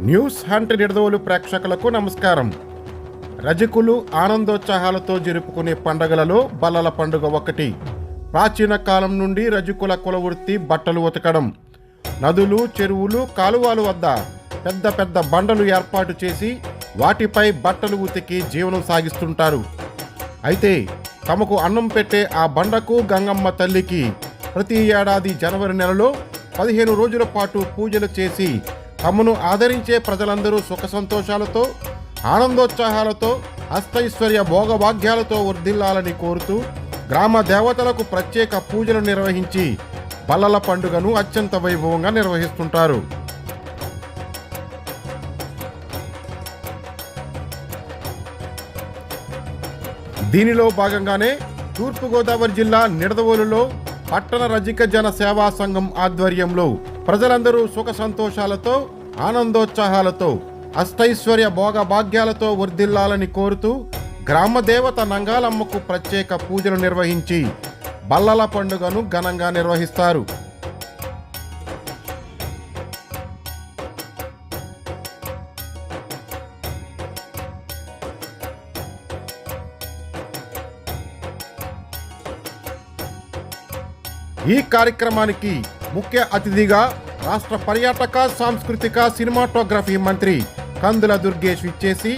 News hunt Nidadavolu ప్రేక్షకులకు నమస్కారం. రజకులు ఆనందోత్సాహాలతో జరుపుకునే పండగలలో బల్లల పండుగ ఒకటి. ప్రాచీన కాలం నుండి రజకుల కులవృత్తి బట్టలు ఉతకడం. నదులు చెరువులు కాలువలు వద్ద పెద్ద పెద్ద బండలు ఏర్పాటు చేసి వాటిపై బట్టలు ఉతికి జీవనం సాగిస్తుంటారు. అయితే తమకు అన్నం పెట్టే ఆ బండకు గంగమ్మ తల్లికి ప్రతి ఏడాది జనవరి నెలలో పదిహేను రోజుల పాటు పూజలు చేసి తమను ఆదరించే ప్రజలందరూ సుఖ సంతోషాలతో ఆనందోత్సాహాలతో అష్టైశ్వర్య భోగభాగ్యాలతో వర్ధిల్లాలని కోరుతూ గ్రామ దేవతలకు ప్రత్యేక పూజలు నిర్వహించి బల్లల పండుగను అత్యంత వైభవంగా నిర్వహిస్తుంటారు. దీనిలో భాగంగానే తూర్పుగోదావరి జిల్లా నిడదవోలులో పట్టణ రజిక జన సేవా సంఘం ఆధ్వర్యంలో ప్రజలందరూ సుఖ సంతోషాలతో ఆనందోత్సాహాలతో అష్టైశ్వర్య భోగ భాగ్యాలతో వర్ధిల్లాలని కోరుతూ గ్రామ దేవత నంగాలమ్మకు ప్రత్యేక పూజలు నిర్వహించి బల్లల పండుగను ఘనంగా నిర్వహిస్తారు. ఈ కార్యక్రమానికి ముఖ్య అతిథిగా రాష్ట్ర పర్యాటక సాంస్కృతిక సినిమాటోగ్రఫీ మంత్రి కందుల దుర్గేష్ ఇచ్చేసి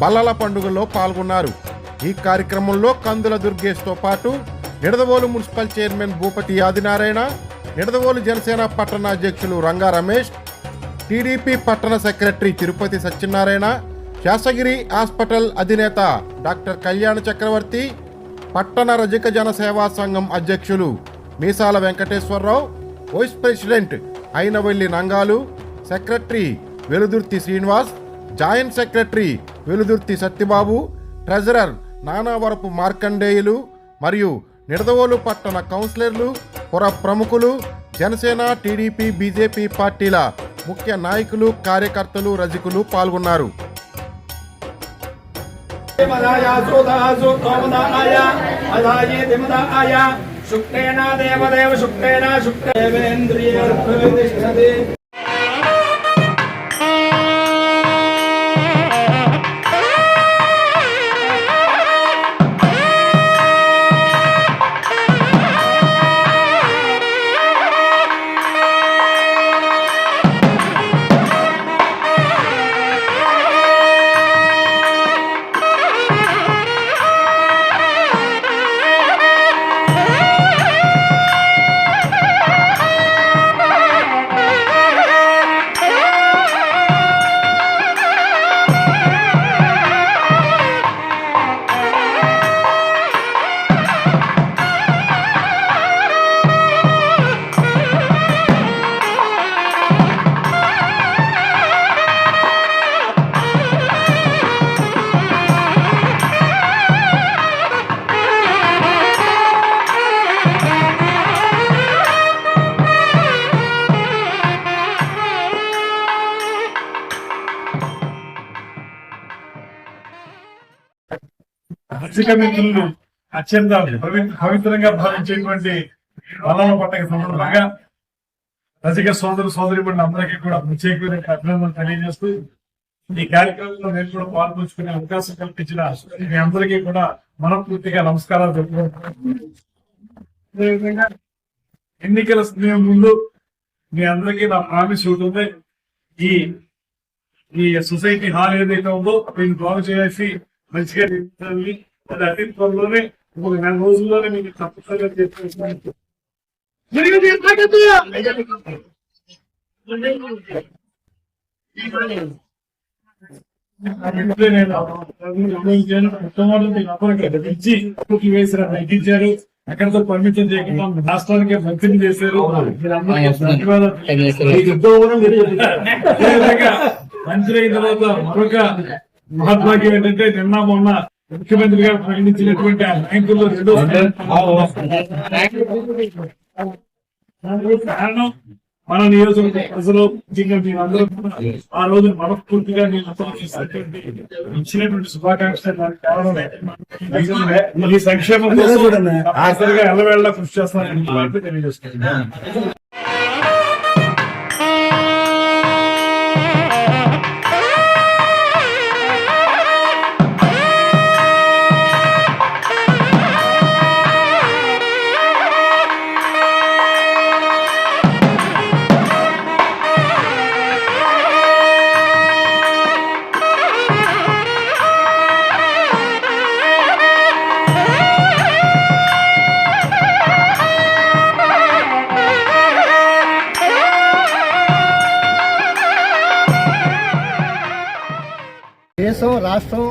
బల్లల పండుగలో పాల్గొన్నారు. ఈ కార్యక్రమంలో కందుల దుర్గేష్తో పాటు నిడదవోలు మున్సిపల్ చైర్మన్ భూపతి ఆదినారాయణ నిడదవోలు జనసేన పట్టణ అధ్యక్షులు రంగా రమేష్ టీడీపీ పట్టణ సెక్రటరీ తిరుపతి సత్యనారాయణ శాసగిరి హాస్పిటల్ అధినేత డాక్టర్ కళ్యాణ చక్రవర్తి పట్టణ రజక జన సేవా సంఘం అధ్యక్షులు Meesala Venkateswararao vice president Ainavalli Nangalu secretary Veludurthi Srinivas joint secretary Veludurthi Satyababu treasurer Nanavarapu Markandeyulu మరియు నిడదవోలు పట్టణ కౌన్సిలర్లు పుర ప్రముఖులు జనసేన టీడీపీ బీజేపీ పార్టీల ముఖ్య నాయకులు కార్యకర్తలు రజకులు పాల్గొన్నారు. మదాయాసోదాసు తోమదాయ అదాయే దిమదాయ రసిక మిత్రులు అత్యంత పవిత్రంగా భావించేటువంటి బలవ పండుగ సందర్భంగా రసిక సోదరు సోదరి అందరికీ కూడా ప్రత్యేకమైన అభినందనలు తెలియజేస్తూ ఈ కార్యక్రమంలో నేను కూడా పాల్పంచుకునే అవకాశం కల్పించిన మీ అందరికీ కూడా మనపూర్తిగా నమస్కారాలు చెప్పుకుంటున్నాను ఎన్నికల సమయం ముందు మీ అందరికీ నా ప్రామిస్ ఉంటుంది ఈ ఈ సొసైటీ హాల్ ఏదైతే ఉందో దీన్ని బాగు చేసి మంచిగా అతి త్వరలోనే ఒక నెల రోజుల్లోనే మీకు తప్పనిసరిగా చేస్తాను వేసిన తగ్గించారు అక్కడితో పర్మిషన్ చేయకుండా రాష్ట్రానికి మంత్రిని చేశారు. మంత్రి అయిన తర్వాత మరొక మహత్వాక్యం ఏంటంటే నిన్న మొన్న ముఖ్యమంత్రి గారు ప్రకటించినటువంటి ఆ నాయకుల్లో రెండో కారణం మన నియోజకవర్గ ప్రజలు ముఖ్యంగా మీరందరూ కూడా ఆ రోజు మనస్ఫూర్తిగా నేను ఇచ్చినటువంటి ఇచ్చినటువంటి శుభాకాంక్షలు దానికి కారణం ఈ సంక్షేమం కోసం కృషి చేస్తానని తెలియజేస్తున్నాను. దేశం రాష్ట్రం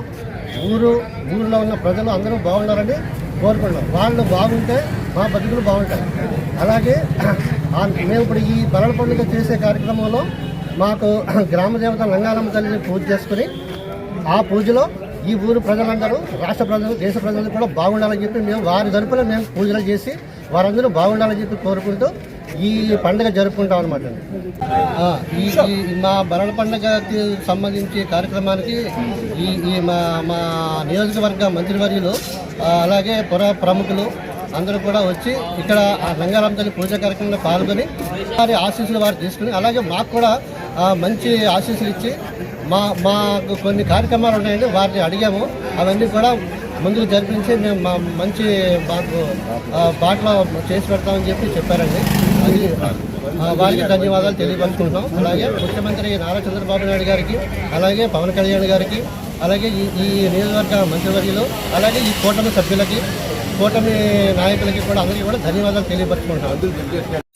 ఊరు ఊళ్ళో ఉన్న ప్రజలు అందరూ బాగున్నారని కోరుకుంటున్నాం. వాళ్ళు బాగుంటే మా బతుకులు బాగుంటాయి. అలాగే మేము ఇప్పుడు ఈ బలల పండుగ చేసే కార్యక్రమంలో మాకు గ్రామ దేవత లంగాలమ్మ తల్లిని పూజ చేసుకుని ఆ పూజలో ఈ ఊరు ప్రజలందరూ రాష్ట్ర ప్రజలు దేశ ప్రజలు కూడా బాగుండాలని చెప్పి మేము వారి తరపున మేము పూజలు చేసి వారందరూ బాగుండాలని చెప్పి కోరుకుంటూ ఈ పండుగ జరుపుకుంటాం అనమాట ఈ మా భరణ పండుగకి సంబంధించి కార్యక్రమానికి ఈ ఈ మా మా నియోజకవర్గ మంత్రివర్యులు అలాగే పుర ప్రముఖులు అందరూ కూడా వచ్చి ఇక్కడ ఆ రంగారామ తల్లి పూజ కార్యక్రమంలో పాల్గొని వారి ఆశీస్సులు వారు తీసుకుని అలాగే మాకు కూడా మంచి ఆశీస్సులు ఇచ్చి మా మాకు కొన్ని కార్యక్రమాలు ఉన్నాయండి వారిని అడిగాము. అవన్నీ కూడా ముందుకు జరిపించి మేము మా మంచి మాకు బాటలో చేసి పెడతామని చెప్పి చెప్పారండి. అది వారికి ధన్యవాదాలు తెలియపరుచుకుంటున్నాం. అలాగే ముఖ్యమంత్రి నారా చంద్రబాబు నాయుడు గారికి అలాగే పవన్ కళ్యాణ్ గారికి అలాగే ఈ ఈ నియోజకవర్గ మంత్రివర్యులు అలాగే ఈ కూటమి సభ్యులకి కూటమి నాయకులకి కూడా అందరికీ కూడా ధన్యవాదాలు తెలియపరుచుకుంటాం